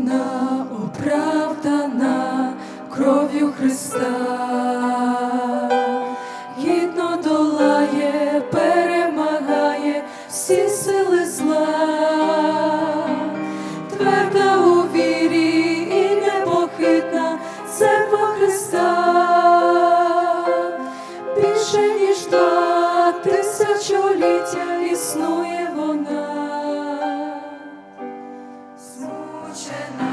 провина оправдана кров'ю Христа, гідно долає, перемагає всі сили. Oče náš.